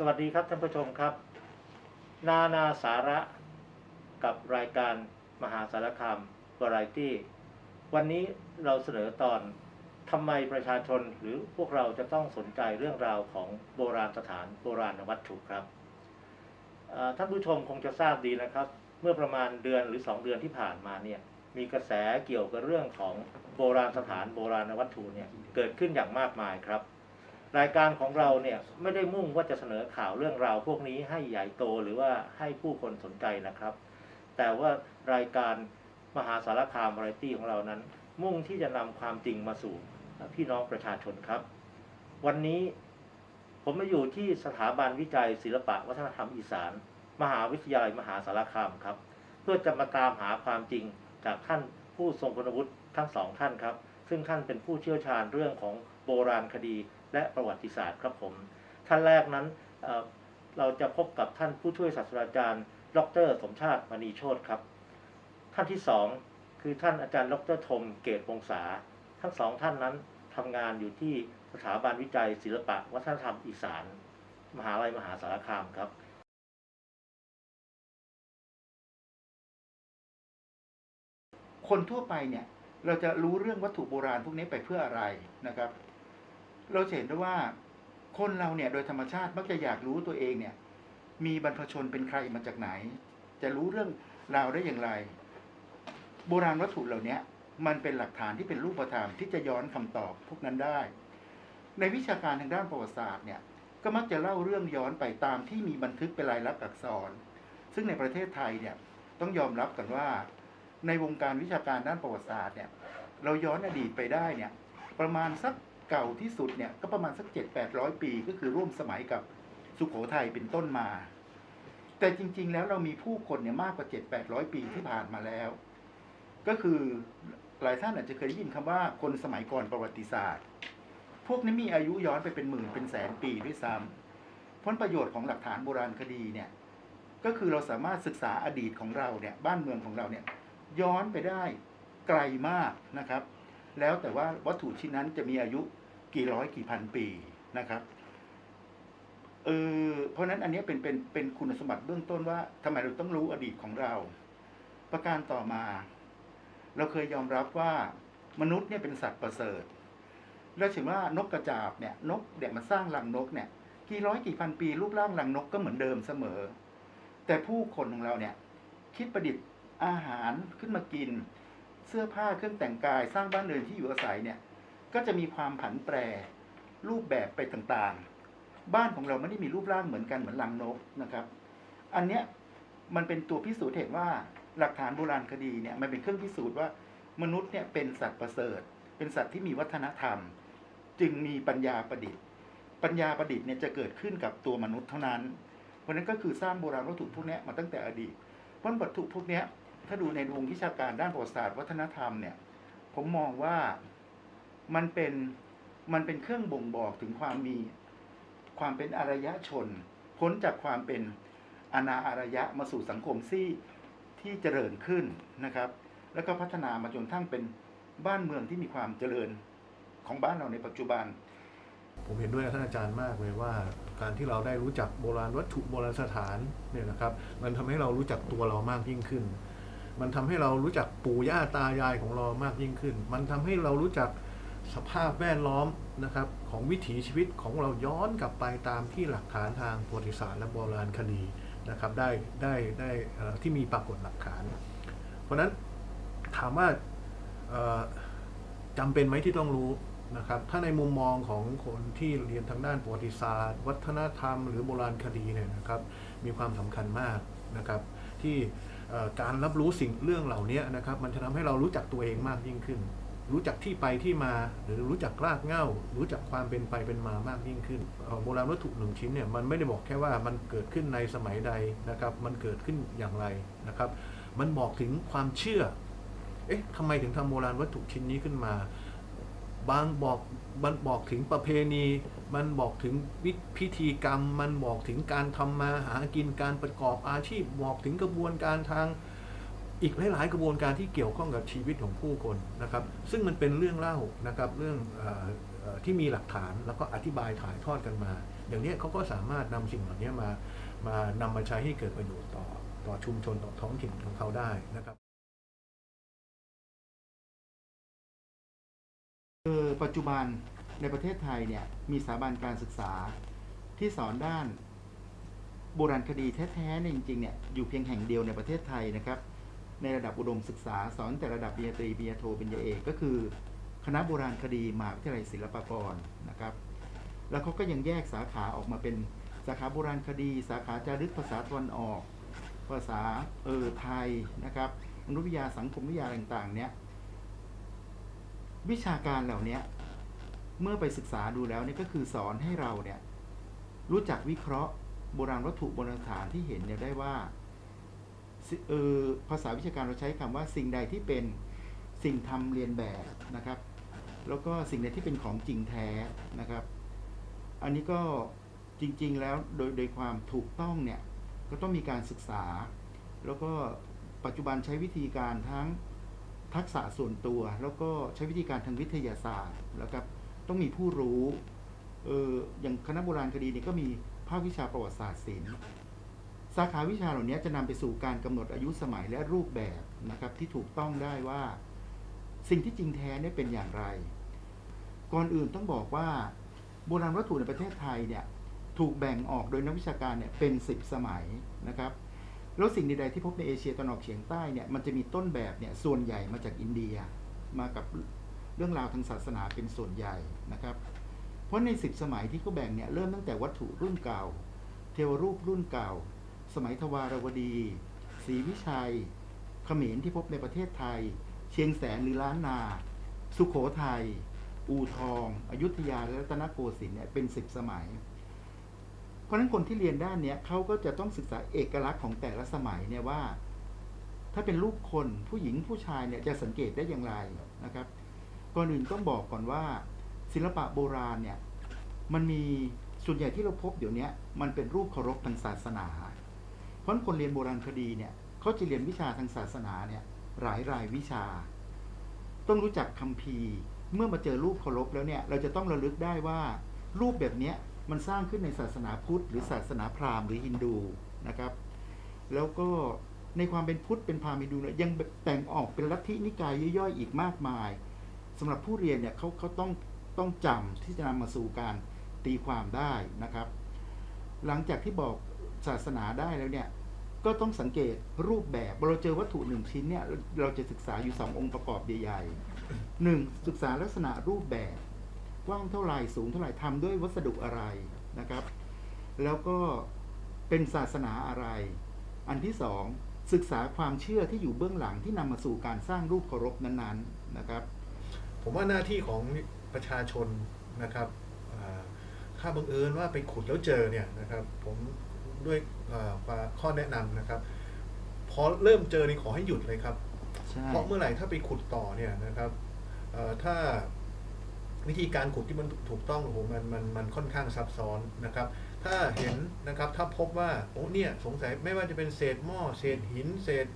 สวัสดีครับท่านผู้ชมครับ นานาสาระกับรายการมหาสารคามวาไรตี้วันนี้เราเสนอตอนทำไมประชาชนหรือพวกเราจะต้องสนใจเรื่องราวของโบราณสถานโบราณวัตถุครับท่านผู้ชมคงจะทราบดีนะครับ เมื่อประมาณเดือนหรือ 2 เดือนที่ผ่านมาเนี่ยมีกระแสเกี่ยวกับเรื่องของโบราณสถานโบราณวัตถุเนี่ยเกิดขึ้นอย่างมากมายครับ รายการของเราเนี่ยไม่ได้มุ่งว่าจะเสนอข่าวเรื่องราวพวกนี้ให้ใหญ่โตหรือว่าให้ผู้คนสนใจนะครับ แต่ว่ารายการมหาสารคามวาไรตี้ของเรานั้น มุ่งที่จะนำความจริงมาสู่พี่น้องประชาชนครับ วันนี้ผมมาอยู่ที่สถาบันวิจัยศิลปะวัฒนธรรมอีสาน มหาวิทยาลัยมหาสารคามครับ เพื่อจะมาตามหาความจริงจากท่านผู้ทรงคุณวุฒิทั้งสองท่านครับ ซึ่งท่านเป็นผู้เชี่ยวชาญเรื่องของโบราณคดี และประวัติศาสตร์ครับผม ท่านแรกนั้นเเราจะพบกับท่านผู้ช่วยศาสตราจารย์ ดร สมชาติมณีโชตครับ ท่านที่สองคือท่านอาจารย์ ดรธมเกตวงศาทั้งสองท่านนั้นทำงานอยู่ที่สถาบันวิจัย ศิลปะ วัฒนธรรมอีสาน มหาลัยมหาสารคามครับคนทั่วไปเนี่ยเราจะรู้เรื่องวัตถุโบราณพวกนี้ไปเพื่ออะไรนะครับ เราจะเห็นได้ว่าคนเราเนี่ยโดยธรรมชาติมักจะอยากรู้ตัวเองเนี่ย มีบรรพชนเป็นใครมาจากไหน จะรู้เรื่องราวได้อย่างไร โบราณวัตถุเหล่านี้มันเป็นหลักฐานที่เป็นรูปธรรมที่จะย้อนคำตอบพวกนั้นได้ ในวิชาการทางด้านประวัติศาสตร์เนี่ยก็มักจะเล่าเรื่องย้อนไปตามที่มีบันทึกเป็นลายลักษณ์อักษร ซึ่งในประเทศไทยเนี่ยต้องยอมรับกันว่า ในวงการวิชาการด้านประวัติศาสตร์เนี่ยเราย้อนอดีตไปได้เนี่ยประมาณสัก เก่าที่สุดเนี่ยก็ประมาณสักเจ็ดแปดร้อยปี ก็คือร่วมสมัยกับสุขโขทัยเป็นต้นมา แต่จริง ๆ แล้วเรามีผู้คนเนี่ยมากกว่าเจ็ดแปดร้อยปีที่ผ่านมาแล้ว ก็คือหลายท่านอาจจะเคยได้ยินคำว่าคนสมัยก่อนประวัติศาสตร์ พวกนี้มีอายุย้อนไปเป็นหมื่นเป็นแสนปีด้วยซ้ำผลประโยชน์ของหลักฐานโบราณคดีเนี่ยก็คือเราสามารถศึกษาอดีตของเราเนี่ยบ้านเมืองของเราเนี่ยย้อนไปได้ไกลมากนะครับ แล้วแต่ว่าวัตถุชิ้นนั้นจะมีอายุ กี่ร้อยกี่พันปีนะครับเออเพราะฉะนั้นอันนี้เป็นเป็นเป็นคุณสมบัติเบื้องต้นว่าทำไมเราต้องรู้อดีตของเรา ประการต่อมา เราเคยยอมรับว่ามนุษย์เนี่ยเป็นสัตว์ประเสริฐแล้วถึงว่านกกระจาบเนี่ยนกเด็กมันสร้างรังนกเนี่ยกี่ร้อยกี่พันปีรูปร่างรังนกก็เหมือนเดิมเสมอ แต่ผู้คนของเราเนี่ย คิดประดิษฐ์อาหารขึ้นมากิน เสื้อผ้าเครื่องแต่งกายสร้างบ้านเรือนที่อยู่อาศัยเนี่ย ก็จะมีความผันแปรรูปแบบไปต่างๆ บ้านของเราไม่ได้มีรูปร่างเหมือนกันเหมือนลังนกนะครับ อันเนี้ยมันเป็นตัวพิสูจน์เห็นว่าหลักฐานโบราณคดีเนี่ยมันเป็นเครื่องพิสูจน์ว่ามนุษย์เนี่ยเป็นสัตว์ประเสริฐ เป็นสัตว์ที่มีวัฒนธรรม จึงมีปัญญาประดิษฐ์ ปัญญาประดิษฐ์เนี่ยจะเกิดขึ้นกับตัวมนุษย์เท่านั้น เพราะนั้นก็คือสร้างโบราณวัตถุพวกนี้มาตั้งแต่อดีตเพราะวัตถุพวกนี้ถ้าดูในวงวิชาการด้านประวัติศาสตร์วัฒนธรรมเนี่ยผมมองว่า มันเป็นมันเป็นเครื่องบ่งบอกถึงความมีความเป็นอารยชน พ้นจากความเป็นอนาอารยะมาสู่สังคมที่ที่เจริญขึ้นนะครับ แล้วก็พัฒนามาจนทั้งเป็นบ้านเมืองที่มีความเจริญของบ้านเราในปัจจุบัน ผมเห็นด้วยกับท่านอาจารย์มากเลยว่า การที่เราได้รู้จักโบราณวัตถุโบราณสถานเนี่ยนะครับ มันทำให้เรารู้จักตัวเรามากยิ่งขึ้น มันทำให้เรารู้จักปู่ย่าตายายของเรามากยิ่งขึ้น มันทำให้เรารู้จัก สภาพแวดล้อมนะครับของวิถีชีวิตของเราย้อนกลับไปตามที่หลักฐานทางประวัติศาสตร์และโบราณคดีนะครับได้ได้ได้ที่มีปรากฏหลักฐาน เพราะฉะนั้นถามว่าจำเป็นไหมที่ต้องรู้นะครับถ้าในมุมมองของคนที่เรียนทางด้านประวัติศาสตร์ วัฒนธรรม หรือโบราณคดีเนี่ยนะครับมีความสำคัญมากนะครับที่การรับรู้สิ่งเรื่องเหล่านี้นะครับมันจะทำให้เรารู้จักตัวเองมากยิ่งขึ้น รู้จักที่ไปที่มาหรือรู้จักรากเหง้า รู้จักความเป็นไปเป็นมามากยิ่งขึ้นโบราณวัตถุหนึ่งชิ้นเนี่ยมันไม่ได้บอกแค่ว่ามันเกิดขึ้นในสมัยใดนะครับ มันเกิดขึ้นอย่างไรนะครับ มันบอกถึงความเชื่อ เอ๊ะทำไมถึงทำโบราณวัตถุชิ้นนี้ขึ้นมา บางบอกมันบอกถึงประเพณี มันบอกถึงวิพิธีกรรม มันบอกถึงการทำมาหากินการประกอบอาชีพ บอกถึงกระบวนการทาง อีกหลาย ๆ กระบวนการที่เกี่ยวข้องกับชีวิตของผู้คนนะครับ ซึ่งมันเป็นเรื่องเล่านะครับเรื่องออที่มีหลักฐานแล้วก็อธิบายถ่ายทอดกันมา อย่างนี้เขาก็สามารถนำสิ่งเหล่านี้มามานำมาใช้ให้เกิดประโยชน์ต่อต่อชุมชนต่อท้องถิ่นของเขาได้นะครับคือปัจจุบันในประเทศไทยเนี่ยมีสถาบันการศึกษาที่สอนด้านโบราณคดีแท้ๆเนี่ยจริงๆเนี่ยอยู่เพียงแห่งเดียวในประเทศไทยนะครับ ในระดับอุดมศึกษา สอนแต่ระดับปริญญาตรีปริญญาโทปริญญาเอกก็คือ คณะโบราณคดีมหาวิทยาลัยศิลปากรนะครับ แล้วเขาก็ยังแยกสาขาออกมาเป็นสาขาโบราณคดี สาขาจารึกภาษาตะวันออก ภาษาเออไทยนะครับมนุษยวิทยาสังคมวิทยาต่างๆ เนี่ยวิชาการเหล่านี้เมื่อไปศึกษาดูแล้วเนี่ยก็คือสอนให้เราเนี่ยรู้จักวิเคราะห์โบราณวัตถุโบราณสถานที่เห็นเนี่ยได้ว่า เออภาษาวิชาการเราใช้คำว่าสิ่งใดที่เป็นสิ่งทำเรียนแบบนะครับ แล้วก็สิ่งใดที่เป็นของจริงแท้นะครับ อันนี้ก็จริง ๆ แล้วโดยโดยความถูกต้องเนี่ยก็ต้องมีการศึกษา แล้วก็ปัจจุบันใช้วิธีการทั้งทักษะส่วนตัว แล้วก็ใช้วิธีการทางวิทยาศาสตร์แล้วครับ ต้องมีผู้รู้เอออย่างคณะโบราณคดีเนี่ยก็มีภาควิชาประวัติศาสตร์ศิลป์ สาขาวิชาเหล่านี้จะนำไปสู่การกำหนดอายุสมัยและรูปแบบนะครับที่ถูกต้องได้ว่าสิ่งที่จริงแท้เนี่ยเป็นอย่างไร ก่อนอื่นต้องบอกว่าโบราณวัตถุในประเทศไทยเนี่ยถูกแบ่งออกโดยนักวิชาการเนี่ยเป็น 10 สมัยนะครับแล้วสิ่งใดๆที่พบในเอเชียตะวันออกเฉียงใต้เนี่ยมันจะมีต้นแบบเนี่ยส่วนใหญ่มาจากอินเดีย มากับเรื่องราวทางศาสนาเป็นส่วนใหญ่นะครับ เพราะในสิบสมัยที่เขาแบ่งเนี่ยเริ่มตั้งแต่วัตถุรุ่นเก่า เทวรูปรุ่นเก่า สมัยทวารวดีศรีวิชัยเขมรที่พบในประเทศไทย เชียงแสนหรือล้านนา สุโขทัยอูทอง อยุธยาและรัตนโกสินทร์เนี่ยเป็นสิบสมัย เพราะฉะนั้นคนที่เรียนด้านเนี้ยเขาก็จะต้องศึกษาเอกลักษณ์ของแต่ละสมัยเนี่ยว่า ถ้าเป็นลูกคนผู้หญิงผู้ชายเนี่ยจะสังเกตได้อย่างไรนะครับก่อนอื่นต้องบอกก่อนว่า ศิลปะโบราณเนี่ยมันมีส่วนใหญ่ที่เราพบเดี๋ยวนี้มันเป็นรูปเคารพทางศาสนา ราะคนเรียนโบราณคดีเนี่ยเขาจะเรียนวิชาทางศาสนาเนี่ยหลายรายวิชา ต้องรู้จักคัมภีร์เมื่อมาเจอรูปเคารพแล้วเนี่ยเราจะต้องระลึกได้ว่ารูปแบบเนี้ยมันสร้างขึ้นในศาสนาพุทธ หรือศาสนาพราหมณ์หรือฮินดูนะครับ แล้วก็ในความเป็นพุทธเป็นพราหมณ์ฮินดูเนี่ยยังแต่งออกเป็นลัทธินิกายย่อยๆอีกมากมายสำหรับผู้เรียนเนี่ยเขาเขาต้องต้องจำที่จะนำมาสู่การตีความได้นะครับ หลังจากที่บอกศาสนาได้แล้วเนี่ย ก็ต้องสังเกตรูปแบบเราเจอวัตถุหนึ่งชิ้นเนี่ยเราจะศึกษาอยู่สององค์ประกอบใหญ่ๆหนึ่งศึกษาลักษณะรูปแบบกว้างเท่าไหร่สูงเท่าไหร่ทำด้วยวัสดุอะไรนะครับ แล้วก็เป็นศาสนาอะไร อันที่สองศึกษาความเชื่อที่อยู่เบื้องหลังที่นำมาสู่การสร้างรูปเคารพนั้นๆนะครับ ผมว่าหน้าที่ของประชาชนนะครับอ่าถ้าบังเอิญว่าไปขุดแล้วเจอเนี่ยนะครับ ผม ด้วยอ่าข้อแนะนำนะครับพอเริ่มเจอนี่ขอให้หยุดเลยครับใช่เพราะเมื่อไหร่ถ้าไปขุดต่อเนี่ยนะครับเอ่อถ้าวิธีการขุดที่มันถูกต้องโอ้โหมันมันมันค่อนข้างซับซ้อนนะครับ ถ้าเห็นนะครับถ้าพบว่าโอ้เนี่ยสงสัยไม่ว่าจะเป็นเศษหม้อเศษหินเศษ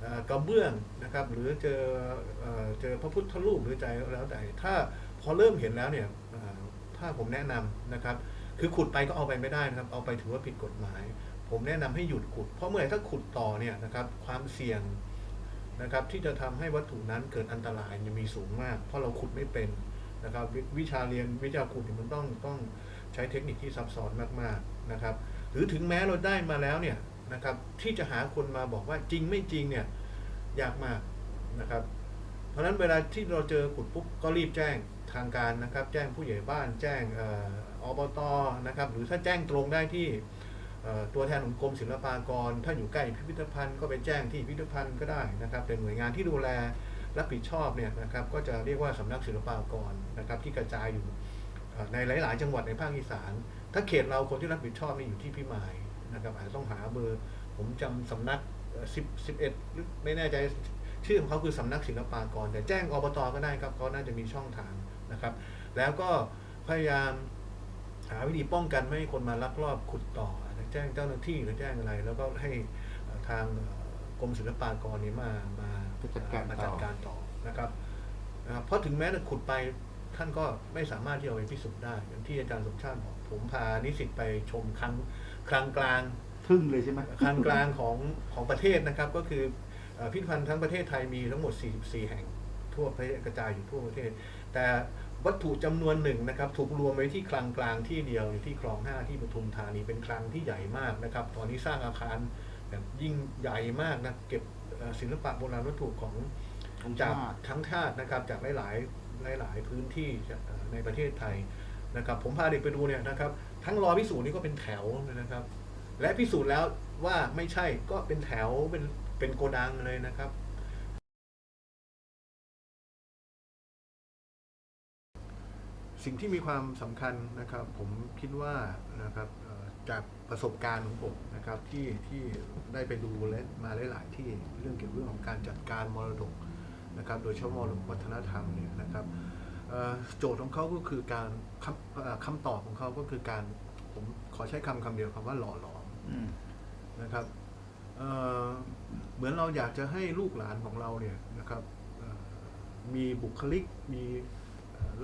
เอ่อกระเบื้องนะครับ หรือเจอเอ่อเจอพระพุทธรูปหรือใจแล้วแต่ถ้าพอเริ่มเห็นแล้วเนี่ยเอ่อถ้าผมแนะนำนะครับ คือขุดไปก็เอาไปไม่ได้นะครับ เอาไปถือว่าผิดกฎหมาย ผมแนะนำให้หยุดขุด เพราะเมื่อไหร่ถ้าขุดต่อเนี่ยนะครับความเสี่ยงนะครับที่จะทำให้วัตถุนั้นเกิดอันตรายเนี่ยมีสูงมาก เพราะเราขุดไม่เป็นนะครับววิชาเรียนวิชาขุดเนี่ยมันต้องต้องใช้เทคนิคที่ซับซ้อนมากๆนะครับ หรือถึงแม้เราได้มาแล้วเนี่ยนะครับที่จะหาคนมาบอกว่าจริงไม่จริงเนี่ยยากมากนะครับ ราะฉะนั้นเวลาที่เราเจอขุดปุ๊บก็รีบแจ้งทางการนะครับ แจ้งผู้ใหญ่บ้านแจ้งออบตนะครับหรือถ้าแจ้งตรงได้ที่ตัวแทนของกรมศิลปากร ถ้าอยู่ใกล้พิพิธภัณฑ์ก็ไปแจ้งที่พิพิธภัณฑ์ก็ได้นะครับเป็นหน่วยงานที่ดูแลรับผิดชอบเนี่ยนะครับก็จะเรียกว่าสำนักศิลปากรนะครับที่กระจายอยู่ในหลาย ๆ จังหวัดในภาคอีสาน ถ้าเขตเราคนที่รับผิดชอบนี่อยู่ที่พิมายนะครับอาจจะต้องหาเบอร์ผมจำสำนักสิบสิบเอ็ดหรือไม่แน่ใจ ชื่อของเขาคือสำนักศิลปากร แต่แจ้งอบตก็ได้ครับเขาน่าจะมีช่องทางนะครับ แล้วก็พยายามหาวิธีป้องกันไม่ให้คนมาลักลอบขุดต่ออาจจะแจ้งเจ้าหน้าที่หรือแจ้งอะไร แล้วก็ให้เอ่อทางเอ่อกรมศิลปากรนี้มามาจัดการมาต่อจัดการต่อนะครับนะครับ เพราะถึงแม้จะขุดไปท่านก็ไม่สามารถที่จะเอาไปพิสูจน์ได้ อย่างที่อาจารย์สมชาติบอกผมพานิสิตไปชมครั้งครั้งกลางทึ่งเลยใช่ไหมครั้งกลางของของประเทศนะครับก็คือเอ่อ พิพิธภัณฑ์ทั้งประเทศไทยมีทั้งหมด 44 แห่งทั่วประเทศกระจายอยู่ทั่วประเทศ แต่วัตถุจำนวนหนึ่งนะครับถูกรวมไว้ที่คลังกลางที่เดียวที่คลองห้าที่ปทุมธานีเป็นคลังที่ใหญ่มากนะครับ ตอนนี้สร้างอาคารแบบยิ่งใหญ่มากนะเก็บเอ่อศิลปะโบราณวัตถุของของจากชาติทั้งชาตินะครับจากหลายๆหลาย ๆ พื้นที่เอ่อในประเทศไทยนะครับ ผมพาเด็กไปดูเนี่ยนะครับ ทั้งรอพิสูจน์นี่ก็เป็นแถวเลยนะครับ และพิสูจน์แล้วว่าไม่ใช่ก็เป็นแถวเป็น เป็นโกดังเลยนะครับสิ่งที่มีความสำคัญนะครับ ผมคิดว่านะครับเอ่อจากประสบการณ์ของผมนะครับที่ที่ได้ไปดูและมาหลาย ๆ ที่เรื่องเกี่ยวกับเรื่องของการจัดการมรดกนะครับ โดยเฉพาะมรดกวัฒนธรรมเนี่ยนะครับเอ่อโจทย์ของเขาก็คือการคำเอ่อคำตอบของเขาก็คือการผมขอใช้คำคำเดียวคำว่าหล่อหลอมอืมนะครับ เเหมือนเราอยากจะให้ลูกหลานของเราเนี่ยนะครับมีบุคลิกมี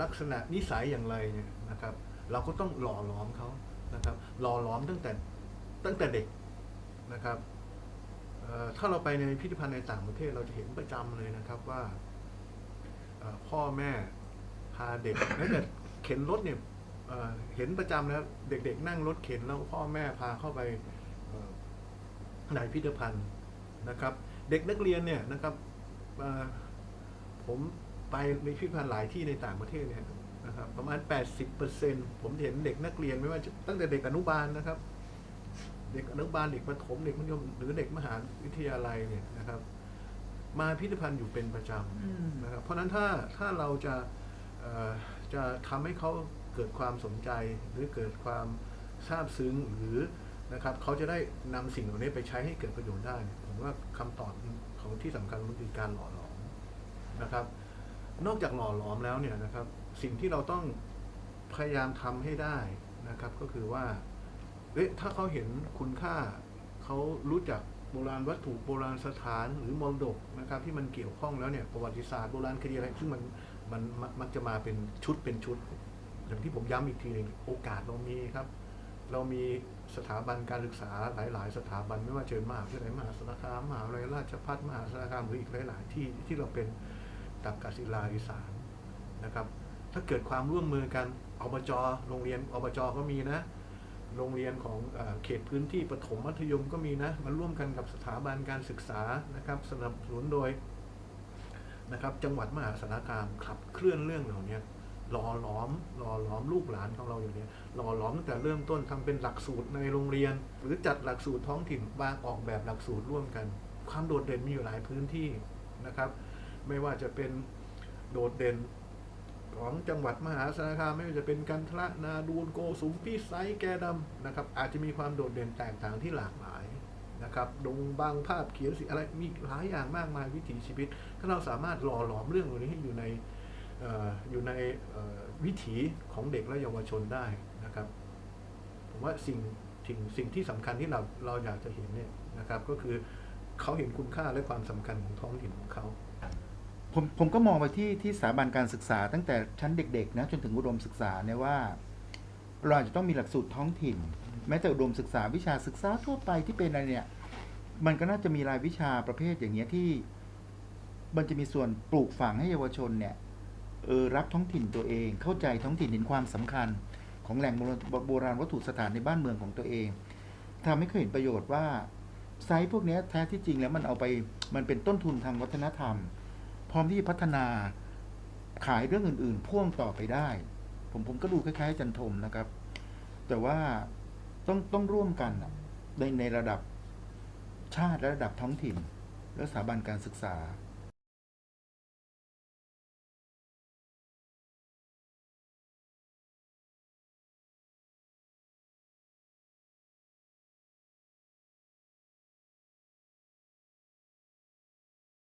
ลักษณะนิสัยอย่างไรเนี่ยนะครับ เราก็ต้องหล่อหลอมเขานะครับหล่อหลอมตั้งแต่ตั้งแต่เด็กนะครับถ้าเราไปในพิพิธภัณฑ์ในต่างประเทศเราจะเห็นประจำเลยนะครับว่าพ่อแม่พาเด็กแม้แต่เข็นรถเนี่ยเห็นประจำนะครับเด็กๆ นั่งรถเข็นแล้วพ่อแม่พาเข้าไป ในพิพิธภัณฑ์นะครับ เด็กนักเรียนเนี่ยนะครับเอ่อผมไปในพิพิธภัณฑ์หลายที่ในต่างประเทศเนี่ยนะครับประมาณ 80%ผมเห็นเด็กนักเรียนไม่ว่าจะตั้งแต่เด็กอนุบาลนะครับ เด็กอนุบาลเด็กประถมเด็กมัธยมหรือเด็กมหาวิทยาลัยเนี่ยนะครับ มาพิพิธภัณฑ์อยู่เป็นประจำนะครับ เพราะฉะนั้นถ้าถ้าเราจะเอ่อจะทำให้เขาเกิดความสนใจหรือเกิดความซาบซึ้งหรือ นะครับเขาจะได้นำสิ่งเหล่านี้ไปใช้ให้เกิดประโยชน์ได้ ผมว่าคำตอบของที่สำคัญมันคือการหล่อหลอมนะครับ นอกจากหล่อหลอมแล้วเนี่ยนะครับ สิ่งที่เราต้องพยายามทำให้ได้นะครับ ก็คือว่าเอ๊ะถ้าเขาเห็นคุณค่าเขารู้จักโบราณวัตถุโบราณสถานหรือมรดกนะครับ ที่มันเกี่ยวข้องแล้วเนี่ยประวัติศาสตร์โบราณคดีอะไรซึ่งมันมันมันมักจะมาเป็นชุดเป็นชุด อย่างที่ผมย้ำอีกทีหนึ่งโอกาสเรามีครับ เรามีสถาบันการศึกษาหลาย ๆ สถาบันไม่ว่าเป็นมหาวิทยาลัยมหาสารคามมหาวิทยาลัยราชภัฏมหาสารคามหรืออีกหลาย ๆ ที่ที่เราเป็นตักกศิลาอีสานนะครับ ถ้าเกิดความร่วมมือกันอบจโรงเรียนอบจก็มีนะ โรงเรียนของเขตพื้นที่ประถมมัธยมก็มีนะมาร่วมกันกับสถาบันการศึกษานะครับ สนับสนุนโดยนะครับจังหวัดมหาสารคามขับเคลื่อนเรื่องเหล่านี้ หล่อหลอมหล่อหลอมลูกหลานของเราอย่างนี้หล่อหลอมตั้งแต่เริ่มต้นทำเป็นหลักสูตรในโรงเรียน หรือจัดหลักสูตรท้องถิ่นวางออกแบบหลักสูตรร่วมกัน ความโดดเด่นมีอยู่หลายพื้นที่นะครับ ไม่ว่าจะเป็นโดดเด่นของจังหวัดมหาสารคามไม่ว่าจะเป็นกันทละนาดูนโกสุมพิสัยแกดำนะครับอาจจะมีความโดดเด่นแตกต่างที่หลากหลายนะครับดงบางภาพเขียนสีอะไรมีหลายอย่างมากมายวิถีชีวิตถ้าเราสามารถหล่อหลอมเรื่องเหล่านี้ให้อยู่ใน อออยู่ในเอ่อวิถีของเด็กและเยาวชนได้นะครับผมว่าสิ่งสิ่งสิ่งที่สำคัญที่เราเราอยากจะเห็นเนี่ยนะครับ ก็คือเขาเห็นคุณค่าและความสำคัญของท้องถิ่นของเขาผมผมก็มองไปที่ที่สถาบันการศึกษา ตั้งแต่ชั้นเด็กๆนะจนถึงอุดมศึกษาเนี่ยว่า เราอาจจะต้องมีหลักสูตรท้องถิ่น แม้แต่อุดมศึกษาวิชาศึกษาทั่วไปที่เป็นอะไรเนี่ยมันก็น่าจะมีรายวิชาประเภทอย่างเงี้ยที่ มันจะมีส่วนปลูกฝังให้เยาวชนเนี่ย เออรักท้องถิ่นตัวเอง เข้าใจท้องถิ่นเห็นความสำคัญ ของแหล่งโบราณโบราณวัตถุสถานในบ้านเมืองของตัวเองทำให้เขาเห็นประโยชน์ว่าไซต์พวกนี้แท้ที่จริงแล้วมันเอาไปมันเป็นต้นทุนทางวัฒนธรรม พร้อมที่จะพัฒนาขายเรื่องอื่น ๆ พ่วงต่อไปได้ ผมผมก็ดูคล้ายๆจันทมนะครับ แต่ว่าต้องต้องร่วมกันในในระดับชาติและระดับท้องถิ่น และสถาบันการศึกษา